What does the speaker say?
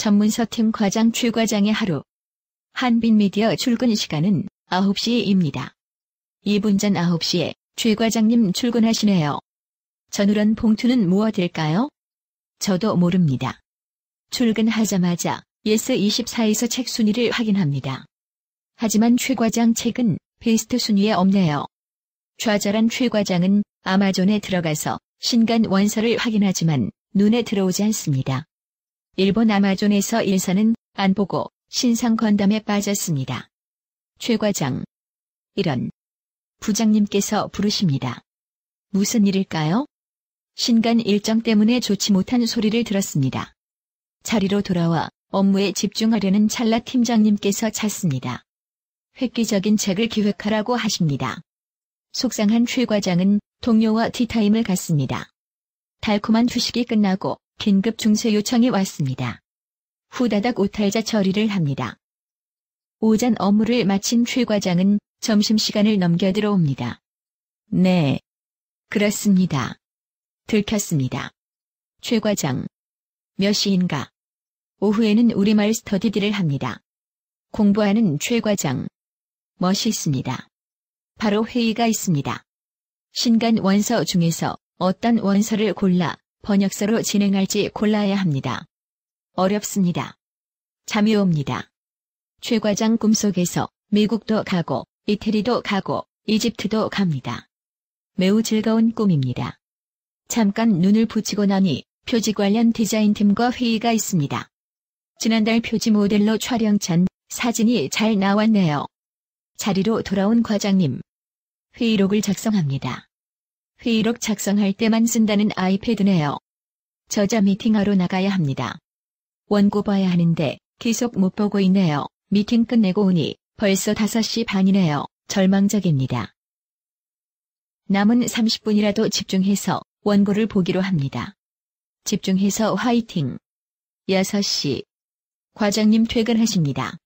전문서팀 과장 최 과장의 하루. 한빛미디어 출근 시간은 9시입니다. 2분 전 9시에 최 과장님 출근하시네요. 전우런 봉투는 무엇일까요? 저도 모릅니다. 출근하자마자 예스24에서 책 순위를 확인합니다. 하지만 최 과장 책은 베스트 순위에 없네요. 좌절한 최 과장은 아마존에 들어가서 신간 원서를 확인하지만 눈에 들어오지 않습니다. 일본 아마존에서 일사는 안 보고 신상 건담에 빠졌습니다. 최 과장. 이런. 부장님께서 부르십니다. 무슨 일일까요? 신간 일정 때문에 좋지 못한 소리를 들었습니다. 자리로 돌아와 업무에 집중하려는 찰나 팀장님께서 찾습니다. 획기적인 책을 기획하라고 하십니다. 속상한 최 과장은 동료와 티타임을 갖습니다. 달콤한 휴식이 끝나고 긴급 중세 요청이 왔습니다. 후다닥 오탈자 처리를 합니다. 오전 업무를 마친 최 과장은 점심시간을 넘겨 들어옵니다. 네. 그렇습니다. 들켰습니다. 최 과장. 몇 시인가? 오후에는 우리말 스터디들을 합니다. 공부하는 최 과장. 멋있습니다. 바로 회의가 있습니다. 신간 원서 중에서 어떤 원서를 골라 번역서로 진행할지 골라야 합니다. 어렵습니다. 잠이 옵니다. 최 과장 꿈속에서 미국도 가고 이태리도 가고 이집트도 갑니다. 매우 즐거운 꿈입니다. 잠깐 눈을 붙이고 나니 표지 관련 디자인팀과 회의가 있습니다. 지난달 표지 모델로 촬영 찬 사진이 잘 나왔네요. 자리로 돌아온 과장님. 회의록을 작성합니다. 회의록 작성할 때만 쓴다는 아이패드네요. 저자 미팅하러 나가야 합니다. 원고 봐야 하는데 계속 못 보고 있네요. 미팅 끝내고 오니 벌써 5시 반이네요. 절망적입니다. 남은 30분이라도 집중해서 원고를 보기로 합니다. 집중해서 화이팅. 6시. 과장님 퇴근하십니다.